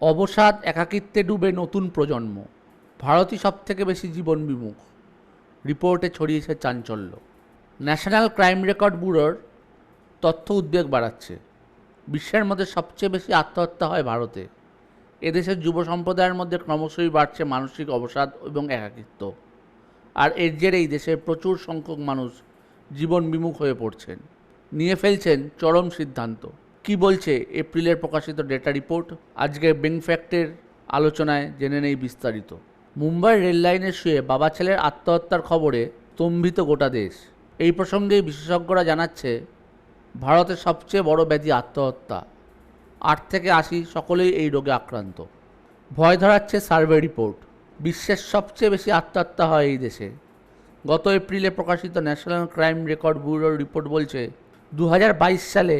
অবসাদ একাকিত্বে ডুবে নতুন প্রজন্ম। ভারতই সব থেকে বেশি জীবন বিমুখ। রিপোর্টে ছড়িয়েছে চাঞ্চল্য। ন্যাশনাল ক্রাইম রেকর্ড ব্যুরোর তথ্য উদ্বেগ বাড়াচ্ছে। বিশ্বের মধ্যে সবচেয়ে বেশি আত্মহত্যা হয় ভারতে। এদেশের যুব সম্প্রদায়ের মধ্যে ক্রমশই বাড়ছে মানসিক অবসাদ এবং একাকিত্ব। আর এর জেরেই দেশের প্রচুর সংখ্যক মানুষ জীবন বিমুখ হয়ে পড়ছেন। নিয়ে ফেলছেন চরম সিদ্ধান্ত। কি বলছে এপ্রিলের প্রকাশিত ডেটা রিপোর্ট আজকের বেং ফ্যাক্টের আলোচনায় জেনে নেই বিস্তারিত। মুম্বাই রেল লাইনে শুয়ে বাবা ছেলের আত্মহত্যার খবরে স্তম্ভিত গোটা দেশ। এই প্রসঙ্গেই বিশেষজ্ঞরা জানাচ্ছে ভারতের সবচেয়ে বড় ব্যাধি আত্মহত্যা। আট থেকে আশি সকলেই এই রোগে আক্রান্ত। ভয় ধরাচ্ছে সার্ভে রিপোর্ট বিশ্বের সবচেয়ে বেশি আত্মহত্যা হয় এই দেশে। গত এপ্রিলে প্রকাশিত ন্যাশনাল ক্রাইম রেকর্ড ব্যুরোর রিপোর্ট বলছে দু হাজার বাইশ সালে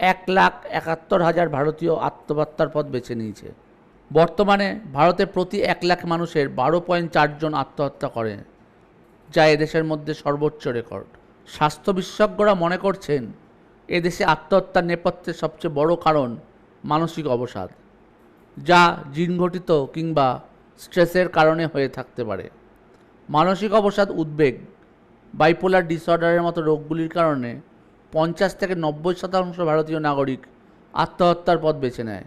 এক লাখ একাত্তর হাজার ভারতীয় আত্মহত্যার পথ বেছে নিয়েছে। বর্তমানে ভারতে প্রতি এক লাখ মানুষের বারো পয়েন্ট চারজন আত্মহত্যা করে, যা এদেশের মধ্যে সর্বোচ্চ রেকর্ড। স্বাস্থ্য বিশেষজ্ঞরা মনে করছেন, এদেশে আত্মহত্যার নেপথ্যে সবচেয়ে বড় কারণ মানসিক অবসাদ, যা জিনঘটিত কিংবা স্ট্রেসের কারণে হয়ে থাকতে পারে। মানসিক অবসাদ উদ্বেগ বাইপোলার ডিসঅর্ডারের মতো রোগগুলির কারণে পঞ্চাশ থেকে নব্বই শতাংশ ভারতীয় নাগরিক আত্মহত্যার পথ বেছে নেয়।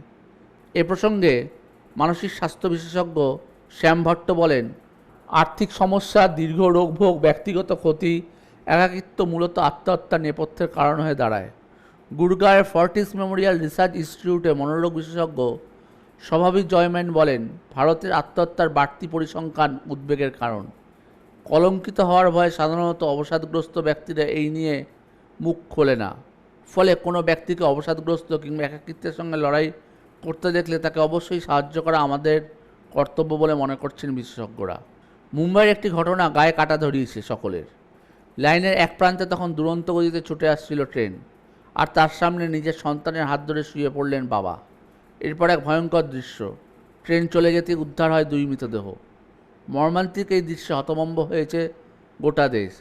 এ প্রসঙ্গে মানসিক স্বাস্থ্য বিশেষজ্ঞ শ্যাম ভট্ট বলেন, আর্থিক সমস্যা, দীর্ঘ রোগভোগ, ব্যক্তিগত ক্ষতি, একাকিত্ব মূলত আত্মহত্যার নেপথ্যের কারণ হয়ে দাঁড়ায়। গুরগাঁয়ের ফর্টিস মেমোরিয়াল রিসার্চ ইনস্টিটিউটে মনোরোগ বিশেষজ্ঞ স্বাভাবিক জয়ম্যান বলেন, ভারতের আত্মহত্যার বাড়তি পরিসংখ্যান উদ্বেগের কারণ। কলঙ্কিত হওয়ার ভয়ে সাধারণত অবসাদগ্রস্ত ব্যক্তিরা এই নিয়ে মুখ খোলে না। ফলে কোনো ব্যক্তিকে অবসাদগ্রস্ত কিংবা একাকিত্বের সঙ্গে লড়াই করতে দেখলে তাকে অবশ্যই সাহায্য করা আমাদের কর্তব্য বলে মনে করছেন বিশেষজ্ঞরা। মুম্বাইয়ের একটি ঘটনা গায়ে কাটা ধরিয়েছে সকলের। লাইনের এক প্রান্তে তখন দুরন্ত গতিতে ছুটে আসছিল ট্রেন, আর তার সামনে নিজের সন্তানের হাত ধরে শুয়ে পড়লেন বাবা। এরপর এক ভয়ঙ্কর দৃশ্য, ট্রেন চলে যেতে উদ্ধার হয় দুই মৃতদেহ। মর্মান্তিক এই দৃশ্যে হতমম্ব হয়েছে গোটা দেশ।